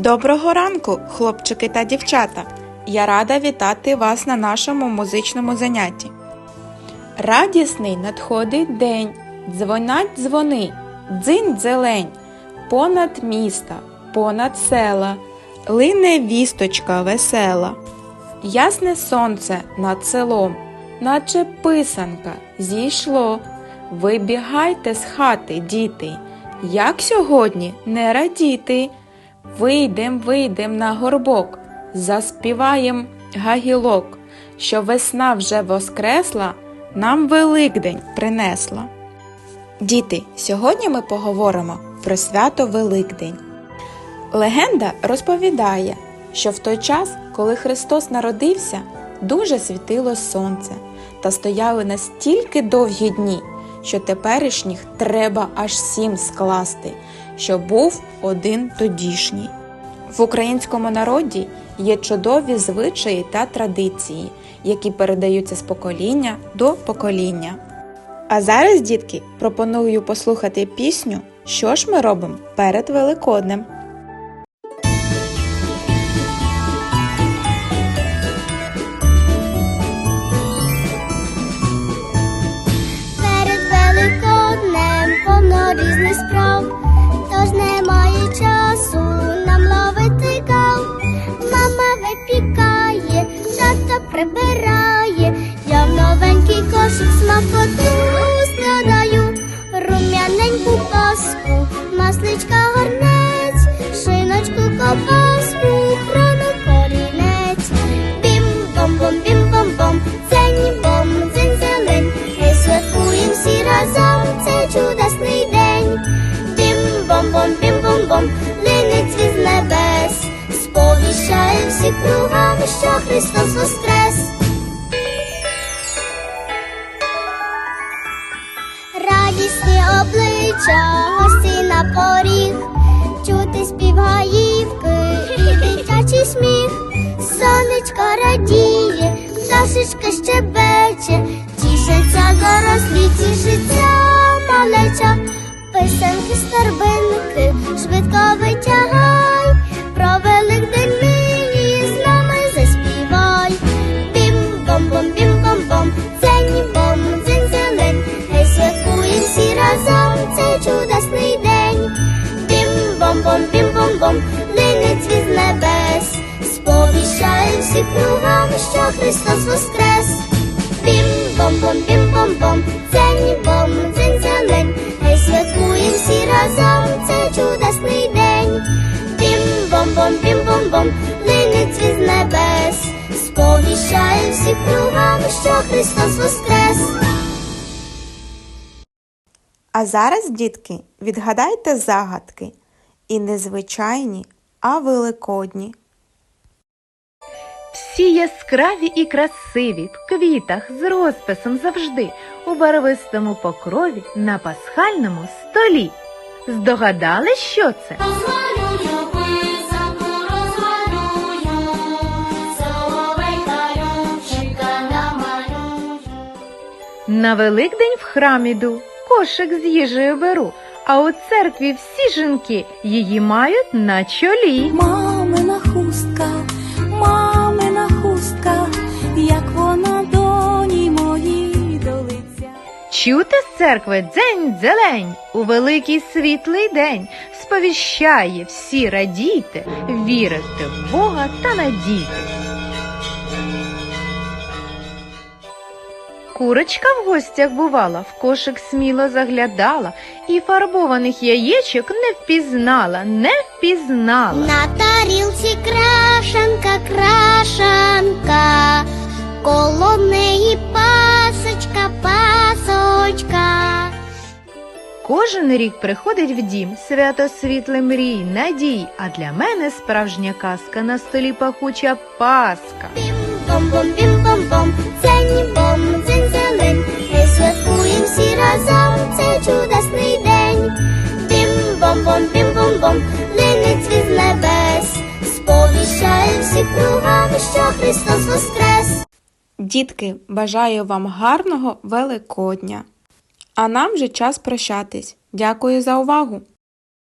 Доброго ранку, хлопчики та дівчата! Я рада вітати вас на нашому музичному занятті. Радісний надходить день, дзвонять дзвони, дзинь зелень, понад міста, понад села, лине вісточка весела. Ясне сонце над селом, наче писанка, зійшло. Вибігайте з хати, діти, як сьогодні не радіти. Вийдем, вийдем на горбок, заспіваєм гагілок, що весна вже воскресла, нам Великдень принесла. Діти, сьогодні ми поговоримо про свято Великдень. Легенда розповідає, що в той час, коли Христос народився, дуже світило сонце та стояли настільки довгі дні, що теперішніх треба аж сім скласти, що був один тодішній. В українському народі є чудові звичаї та традиції, які передаються з покоління до покоління. А зараз, дітки, пропоную послухати пісню Що ж ми робимо перед Великоднем. Прибирає, я в новенький кошик смакоту складаю, рум'яненьку паску, масличка гарнець, шиночку ковбаску, хрону корінець. Бім-бом-бом, бім-бом-бом, дзень-бом, дзень зелень. Ми святкуємо всі разом цей чудесний день. Бім-бом-бом, бім-бом-бом, линить з небес. Сповіщає всі кругами, що Христос воскрес. Радісні обличчя, гості на поріг, чути спів гаївки і дитячий сміх. Сонечко радіє, пташечка щебече, тішиться дорослі, тішиться малеча, писанки старбинки, швидко витягай, про Великдень Бім-бом-бом, бім-бом-бом, линить з небес, сповіщає всі кругами, що Христос воскрес. Бім-бом-бом, бім-бом-бом, дзень-бом, дзень зелень, Хай святкуємо всі разом цей чудесний день. Бім-бом-бом, бім-бом-бом, линить з небес, сповіщає всі кругами, що Христос воскрес. А зараз, дітки, відгадайте загадки і незвичайні, а великодні. Всі яскраві і красиві, в квітах з розписом завжди, у барвистому покрові на пасхальному столі. Здогадали, що це? На Великдень в храм іду, кошик з їжею беру, а у церкві всі жінки її мають на чолі. Мамина хустка, мамина хустка, як вона доні моїй долиця. Чути з церкви дзень зелень у великий світлий день сповіщає всі радійте, вірити в Бога та надійтесь. Курочка в гостях бувала, в кошик сміло заглядала і фарбованих яєчок не впізнала, не впізнала. На тарілці крашанка, крашанка, коло неї пасочка, пасочка. Кожен рік приходить в дім свято світле мрій, надій, а для мене справжня казка на столі пахуча паска. Бім-бом-бом, бім-бом-бом, дзень-бом, дзень зелень. Всі разом цей чудесний день. Бім-бом-бом, бім-бом-бом, линить від небес. Сповіщає всі кругом, що Христос воскрес. Дітки, бажаю вам гарного Великодня. А нам вже час прощатись. Дякую за увагу!